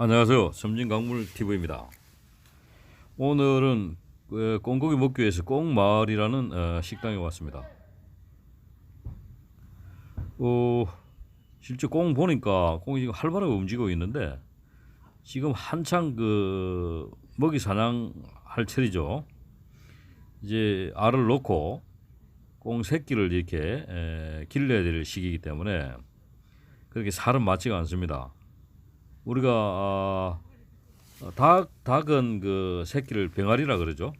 안녕하세요. 섬진강물 TV입니다. 오늘은 그 꽁고기 먹기 위해서 꽁마을이라는 어, 식당에 왔습니다. 어, 실제 꽁 보니까 꽁이 지금 활발하게 움직이고 있는데 지금 한창 그 먹이 사냥할 철이죠. 이제 알을 놓고 꽁 새끼를 이렇게 에, 길러야 될 시기이기 때문에 그렇게 살은 맞지가 않습니다. 우리가 아, 닭 닭은 그 새끼를 병아리라 그러죠.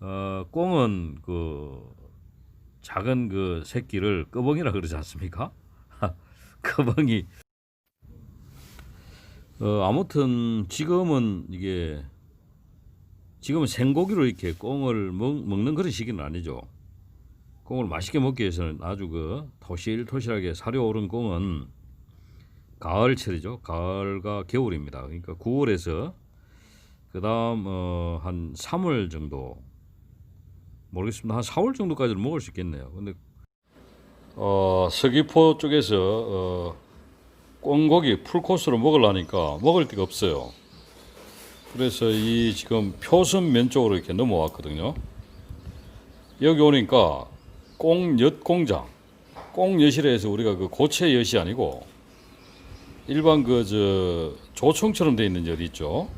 어, 꽁은 그 작은 그 새끼를 끄벙이라 그러지 않습니까? 끄벙이. 어, 아무튼 지금은 이게 지금은 생고기로 이렇게 꽁을 먹, 먹는 그런 시기는 아니죠. 꽁을 맛있게 먹기 위해서는 아주 그 토실토실하게 살이 오른 꽁은 가을철이죠. 가을과 겨울입니다. 그러니까 9월에서 그 다음 어, 한 3월 정도 모르겠습니다. 한 4월 정도까지는 먹을 수 있겠네요. 근데 어, 서귀포 쪽에서 어, 꽁고기 풀코스로 먹으려니까 먹을 데가 없어요. 그래서 이 지금 표선면 쪽으로 이렇게 넘어왔거든요. 여기 오니까 꽁엿 공장, 꽁엿이라 해서 우리가 그 고체 엿이 아니고 일반 그 저 조청처럼 돼 있는 엿 있죠.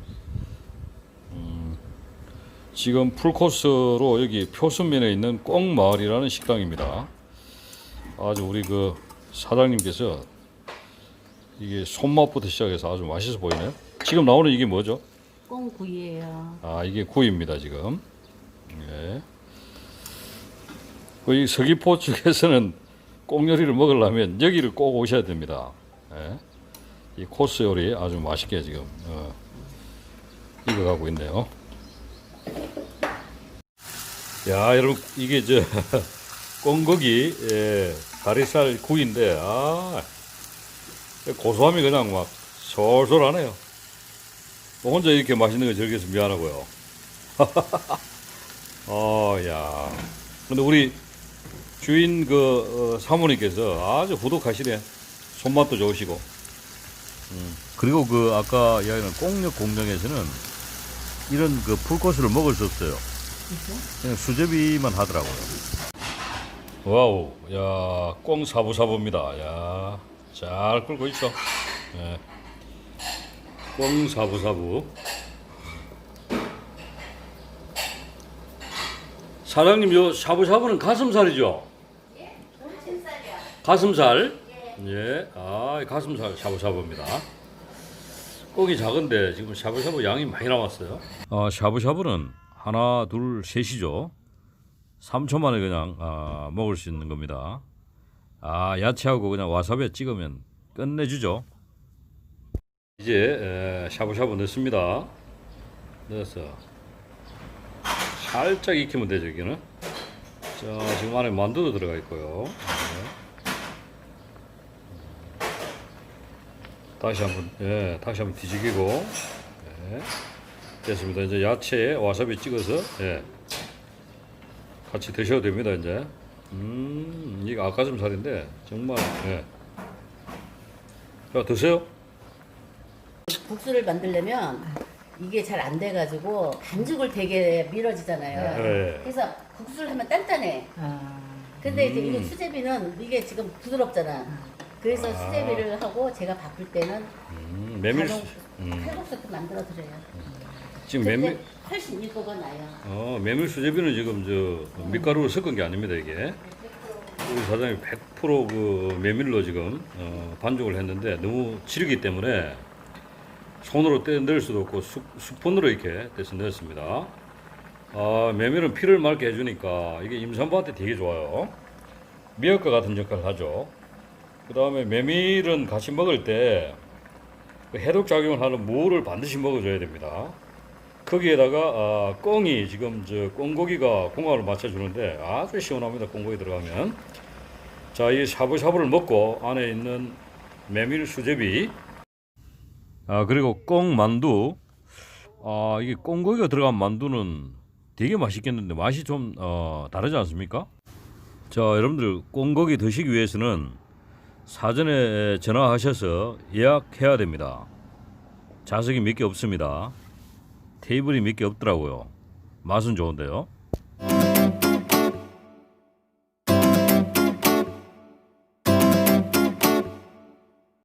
음, 지금 풀코스로 여기 표선면에 있는 꽁마을이라는 식당입니다. 아주 우리 그 사장님께서 이게 손맛부터 시작해서 아주 맛있어 보이네요. 지금 나오는 이게 뭐죠? 꽁구이예요. 아 이게 구이입니다 지금. 예. 그이 서귀포 쪽에서는 꽁요리를 먹으려면 여기를 꼭 오셔야 됩니다. 예. 이 코스 요리 아주 맛있게 지금 어, 익어가고 있네요. 야 여러분 이게 저 꽁고기 예, 다리살 구이인데 아 고소함이 그냥 막 솔솔하네요. 뭐 혼자 이렇게 맛있는 거 즐겨서 미안하고요. 어, 야. 근데 우리 주인 그 어, 사모님께서 아주 후덕하시네. 손맛도 좋으시고. 음. 그리고 그 아까 이야기한 꽁역 공장에서는 이런 그 풀코스를 먹을 수 없어요. 그냥 수제비만 하더라고요. 와우, 야, 꽁 사부사부입니다. 야, 잘 끓고 있어. 예. 꽁 사부사부. 사장님, 요 샤브샤브는 가슴살이죠? 가슴살? 예. 아, 가슴살 샤브샤브입니다. 꽁이 작은데 지금 샤브샤브 양이 많이 나왔어요. 어, 샤브샤브는 하나, 둘, 셋이죠. 3초 만에 그냥 아, 먹을 수 있는 겁니다. 아, 야채하고 그냥 와사비에 찍으면 끝내주죠. 이제 에, 샤브샤브 넣습니다. 넣어서 살짝 익히면 되죠, 여기는. 자, 지금 안에 만두도 들어가 있고요. 네. 다시 한번, 예, 다시 한번 뒤지기고, 예, 됐습니다. 이제 야채에 와사비 찍어서, 예, 같이 드셔도 됩니다, 이제. 음, 이게 아까슴살인데, 정말, 예. 자, 드세요. 국수를 만들려면 이게 잘 안 돼가지고 반죽을 되게 밀어지잖아요. 네. 그래서 국수를 하면 단단해. 아, 근데 이제 음. 이게 수제비는 이게 지금 부드럽잖아. 그래서 아. 수제비를 하고 제가 바쁠 때는 음, 메밀, 바로 음. 칼국수도 만들어 드려요. 지금 메밀, 훨씬 이거가 나요. 어, 메밀 수제비는 지금 저 밀가루를 섞은 게 아닙니다, 이게. 우리 사장님이 100%그 메밀로 지금 어, 반죽을 했는데 너무 지르기 때문에 손으로 떼 넣을 수도 없고 수, 스푼으로 이렇게 떼서 넣었습니다. 아, 메밀은 피를 맑게 해주니까 이게 임산부한테 되게 좋아요. 미역과 같은 역할을 하죠. 그 다음에 메밀은 같이 먹을 때그 해독 작용을 하는 무를 반드시 먹어줘야 됩니다. 거기에다가 아, 꽁이 지금 저 꽁고기가 궁합을 맞춰주는데 아주 시원합니다. 꽁고기 들어가면 자 이 샤브샤브를 먹고 안에 있는 메밀 수제비 아 그리고 꽁 만두 아 이게 꽁고기가 들어간 만두는 되게 맛있겠는데 맛이 좀 어, 다르지 않습니까? 자 여러분들 꽁고기 드시기 위해서는 사전에 전화하셔서 예약해야 됩니다. 좌석이 몇 개 없습니다. 테이블이 몇 개 없더라고요. 맛은 좋은데요.